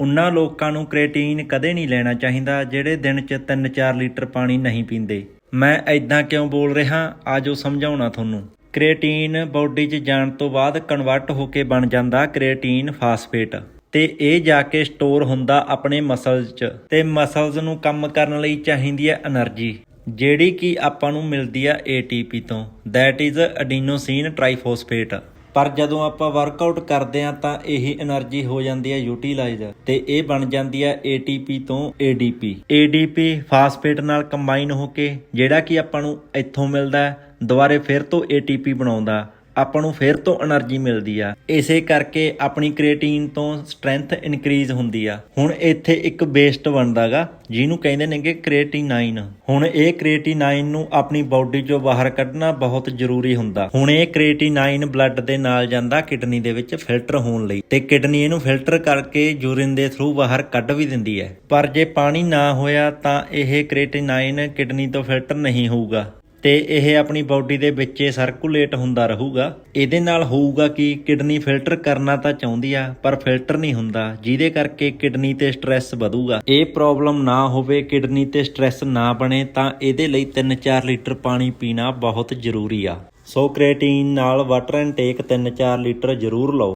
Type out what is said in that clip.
ਉਹਨਾਂ ਲੋਕਾਂ ਨੂੰ ਕ੍ਰੇਟੀਨ ਕਦੇ ਨਹੀਂ ਲੈਣਾ ਚਾਹੀਦਾ, ਜਿਹੜੇ ਦਿਨ 'ਚ 3-4 ਲੀਟਰ ਪਾਣੀ ਨਹੀਂ ਪੀਂਦੇ। ਮੈਂ ਐਦਾਂ ਕਿਉਂ ਬੋਲ ਰਿਹਾ? ਆ ਜੋ ਸਮਝਾਉਣਾ ਤੁਹਾਨੂੰ। ਕ੍ਰੇਟੀਨ ਬਾਡੀ 'ਚ ਜਾਣ ਤੋਂ ਬਾਅਦ ਕਨਵਰਟ ਹੋ ਕੇ ਬਣ ਜਾਂਦਾ ਕ੍ਰੇਟੀਨ ਫਾਸਫੇਟ। ਤੇ ਇਹ ਜਾ ਕੇ ਸਟੋਰ ਹੁੰਦਾ ਆਪਣੇ ਮਸਲਸ 'ਚ। ਤੇ ਮਸਲਸ ਨੂੰ ਕੰਮ ਕਰਨ ਲਈ ਚਾਹੀਦੀ ਹੈ એનર્ਜੀ, ਜਿਹੜੀ ਕਿ ਆਪਾਂ ਨੂੰ ਮਿਲਦੀ ਆ ATP ਤੋਂ। That is adenosine triphosphate. ਪਰ ਜਦੋਂ ਆਪਾਂ ਵਰਕਆਊਟ ਕਰਦੇ ਆ ਤਾਂ ਇਹ એનર્ਜੀ ਹੋ ਜਾਂਦੀ ਹੈ ਯੂਟਿਲਾਈਜ਼ ਤੇ ਇਹ ਬਣ ਜਾਂਦੀ ਹੈ ATP ਤੋਂ ADP ADP ਫਾਸਫੇਟ ਨਾਲ ਕੰਬਾਈਨ ਹੋ ਕੇ ਜਿਹੜਾ ਕਿ ਆਪਾਂ ਨੂੰ ਇੱਥੋਂ ਮਿਲਦਾ ਦੁਬਾਰੇ ਫਿਰ ਤੋਂ ATP ਬਣਾਉਂਦਾ। ਆਪਾਂ ਨੂੰ ਫਿਰ ਤੋਂ એનર્ਜੀ ਮਿਲਦੀ ਆ। ਇਸੇ ਕਰਕੇ ਆਪਣੀ ਕ੍ਰੀਏਟਿਨ ਤੋਂ ਸਟਰੈਂਥ ਇਨਕਰੀਜ਼ ਹੁੰਦੀ ਆ। ਹੁਣ ਇੱਥੇ ਇੱਕ ਬੇਸਟ ਬਣਦਾਗਾ, ਜਿਹਨੂੰ ਕਹਿੰਦੇ ਨੇਗੇ ਕ੍ਰੀਏਟਿਨਾਈਨ ਹੁਣ ਇਹ ਕ੍ਰੀਏਟਿਨਾਈਨ ਨੂੰ ਆਪਣੀ ਬਾਡੀ ਚੋਂ ਬਾਹਰ ਕੱਢਣਾ ਬਹੁਤ ਜ਼ਰੂਰੀ ਹੁੰਦਾ। ਹੁਣ ਇਹ ਕ੍ਰੀਏਟਿਨਾਈਨ ਬਲੱਡ ਦੇ ਨਾਲ ਜਾਂਦਾ ਕਿਡਨੀ ਦੇ ਵਿੱਚ ਫਿਲਟਰ ਹੋਣ ਲਈ। ਤੇ ਕਿਡਨੀ ਇਹਨੂੰ ਫਿਲਟਰ ਕਰਕੇ ਯੂਰਿਨ ਦੇ ਥਰੂ ਬਾਹਰ ਕੱਢ ਵੀ ਦਿੰਦੀ ਹੈ। ਪਰ ਜੇ ਪਾਣੀ ਨਾ ਹੋਇਆ ਤਾਂ ਇਹ ਕ੍ਰੀਏਟਿਨਾਈਨ ਕਿਡਨੀ ਤੋਂ ਫਿਲਟਰ ਨਹੀਂ ਹੋਊਗਾ। ਤੇ ਇਹ ਆਪਣੀ ਬਾਡੀ ਦੇ ਵਿੱਚ ਸਰਕੂਲੇਟ ਹੁੰਦਾ ਰਹੂਗਾ। ਇਹਦੇ ਨਾਲ ਹੋਊਗਾ ਕਿ ਕਿਡਨੀ ਫਿਲਟਰ ਕਰਨਾ ਤਾਂ ਚਾਹੁੰਦੀ ਆ, ਪਰ ਫਿਲਟਰ ਨਹੀਂ ਹੁੰਦਾ, ਜਿਹਦੇ ਕਰਕੇ ਕਿਡਨੀ ਤੇ ਸਟ੍ਰੈਸ ਵਧੂਗਾ। ਇਹ ਪ੍ਰੋਬਲਮ ਨਾ ਹੋਵੇ, ਕਿਡਨੀ ਤੇ ਸਟ੍ਰੈਸ ਨਾ ਬਣੇ, ਤਾਂ ਇਹਦੇ ਲਈ 3-4 ਲੀਟਰ ਪਾਣੀ ਪੀਣਾ ਬਹੁਤ ਜ਼ਰੂਰੀ ਆ। ਸੋ ਕ੍ਰੀਏਟਿਨ ਨਾਲ ਵਾਟਰ ਐਂਡ ਟੇਕ 3-4 ਲੀਟਰ ਜ਼ਰੂਰ ਲਓ।